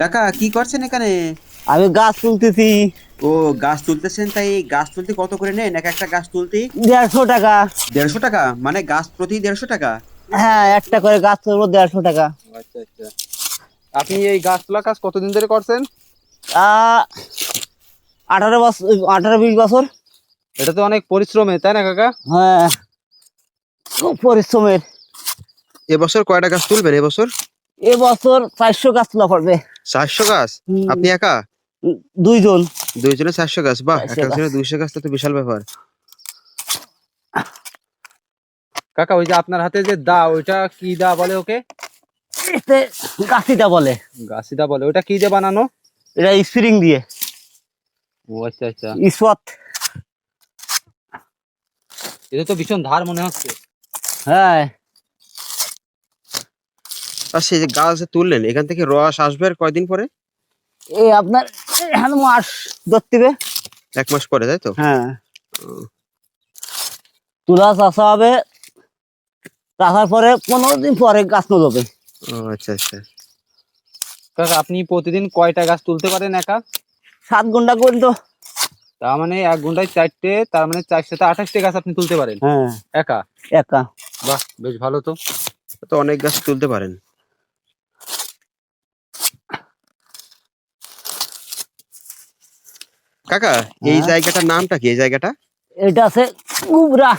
কাকা কি করছেন এখানে? আমি গাছ তুলতেছি। ও গাছ তুলতেছেন তাই গাছ তুলতে কত করে নেন? এক একটা গাছ তুলতে? দেড়শো টাকা। দেড়শো টাকা? মানে গাছ প্রতি দেড়শো টাকা? হ্যাঁ একটা করে গাছ তুলবো দেড়শো টাকা। আচ্ছা আচ্ছা। আপনি এই গাছ তোলা কাজ কতদিন ধরে করছেন? আহ, আঠারো বছর আঠারো বিশ বছর। এটা তো অনেক পরিশ্রমে তাই না কাকা? হ্যাঁ খুব পরিশ্রমের। এবছর কয়টা গাছ তুলবেন এবছর? এবছর চারশো গাছ তোলা পড়বে। চারশো গাছ? আপনি একা? দুইজন। দুইজনে চারশো গাছ? বাহ চারশো একটা গাছ। জনে দুইশো গাছ তো বিশাল ব্যাপার। কাকা ওই যে আপনার হাতে যে দা ওইটা কি দা বলে ওকে? গাছিটা বলে। গাছি দা বলে। ওটা কি দিয়ে বানানো? এটা স্প্রিং দিয়ে। ও আচ্ছা আচ্ছা। ইস্পাত। এটা তো ভীষণ ধার মনে হচ্ছে। হ্যাঁ। আর সেই যে গাছ তুললেন এখান থেকে রস আসবে আর কয়দিন পরে? এই আপনার এখানে মাস ধরতে এক মাস পরে তাই তো? হ্যাঁ। তুলা চাষা হবে চাষার পরে পনেরো দিন পরে গাছ নলবে ও আচ্ছা আচ্ছা। কাকা আপনি প্রতিদিন কয়টা গাছ তুলতে পারেন একা? সাত ঘণ্টা পর্যন্ত তার মানে এক ঘন্টায় চারটে তার মানে চার সাথে আঠাশটা গাছ আপনি তুলতে পারেন? হ্যাঁ। একা? একা। বাহ বেশ ভালো তো। তো অনেক গাছ তুলতে পারেন। কাকা এই হ্যাঁ? জায়গাটার নামটা কি? এই জায়গাটা? এটা আছে গুবরা।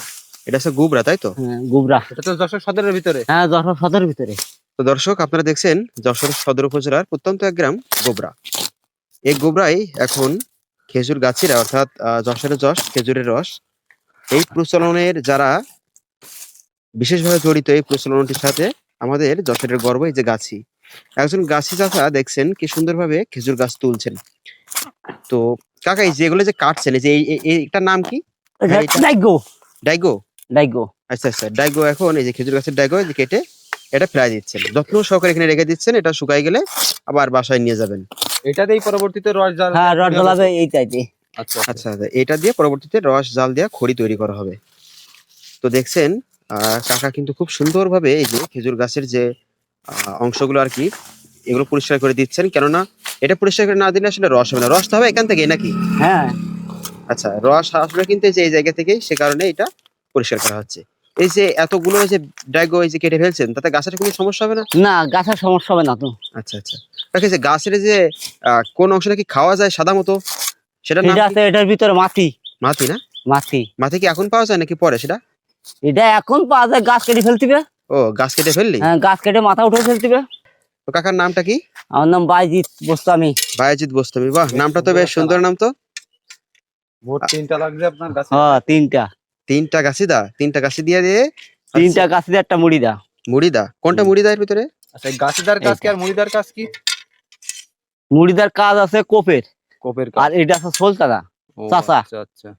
এটা হচ্ছে গুবরা তাই তো? হ্যাঁ গুবরা। এটা তো যশোর সদরের ভিতরে। হ্যাঁ যশোর সদরের ভিতরে। তো দর্শক আপনারা দেখছেন যশোর সদর উপজেলার প্রত্যন্ত এক গ্রাম গোবরা। এই গোবরাই এখন খেজুর গাছিরা অর্থাৎ আহ, যশোরের যশ খেজুরের রস এই প্রচলনের যারা বিশেষভাবে জড়িত এই প্রচলনটির সাথে আমাদের যশোরের গর্ব এই যে গাছি। একজন গাছি চাচা দেখছেন কি সুন্দরভাবে খেজুর গাছ তুলছেন। তো কাকা এই যেগুলো যে কাটছেন এই যে এই- এই- এইটার নাম কি? ডাইগো ডাইগো ডাইগো আচ্ছা আচ্ছা ডাইগো এখন এই যে খেজুর গাছের ডাইগো এই যে কেটে এটা ফেলাই দিচ্ছেন। যত্ন সহকারে এখানে রেখে দিচ্ছেন এটা শুকাই গেলে আবার বাসায় নিয়ে যাবেন। এটাতেই পরবর্তীতে রস জাল হ্যাঁ রড জ্বালাবে এই চাইতে আচ্ছা আচ্ছা। আচ্ছা এটা দিয়ে পরবর্তীতে রস জাল দিয়ে খড়ি তৈরি করা হবে। তো দেখছেন আহ, কাকা কিন্তু খুব সুন্দরভাবে এই যে খেজুর গাছের যে আহ, অংশগুলো আর কি এগুলো পরিষ্কার করে দিচ্ছেন কেননা এটা পরিষ্কার করে না দিলে আসলে রস হবে না। রস তো হবে এখান থেকে নাকি? হ্যাঁ। আচ্ছা রস আসবে কিন্তু এই যে জায়গা থেকেই সে কারণে এটা পরিষ্কার করা হচ্ছে। এই যে এতগুলো যে ডাইগো এই যে কেটে ফেলছেন তাতে গাছের কোনো সমস্যা হবে না? না গাছের সমস্যা হবে না তো। আচ্ছা আচ্ছা। এই যে গাছের যে আহ, কোন অংশটা কি খাওয়া যায় সাদা মতো? সেটা এটা আছে এটার ভিতরে মাটি। মাটি না? মাটি। মাটি কি এখন পাওয়া যায় নাকি পরে সেটা? এটা এখন পাওয়া যায় গাছ কেটে ফেলতিবে। ও গাছ কেটে ফেললি? হ্যাঁ গাছ কেটে মাথা উঠে ফেলতিবে। তো কাকার নামটা কি? আমার নাম বাইজিৎ বস্তামি। বায়াজিৎ বস্তমি। বাহ নামটা তো বেশ সুন্দর নাম তো। মোট তিনটা লাগছে আপনার গাছে হ্যাঁ তিনটা। তিনটা গাছি দা তিনটা গাছি দিয়ে দিয়ে তিনটা গাছ দিয়ে একটা মুড়ি দা। মুড়ি দা কোনটা মুড়ি দা এর ভিতরে? আচ্ছা গাছিদার কাজ কি আর মুড়িদার কাজ কি? মুড়িদার কাজ আছে কোপের। কোপের আর এটা আছে সোলতারা চাচা। আচ্ছা আচ্ছা।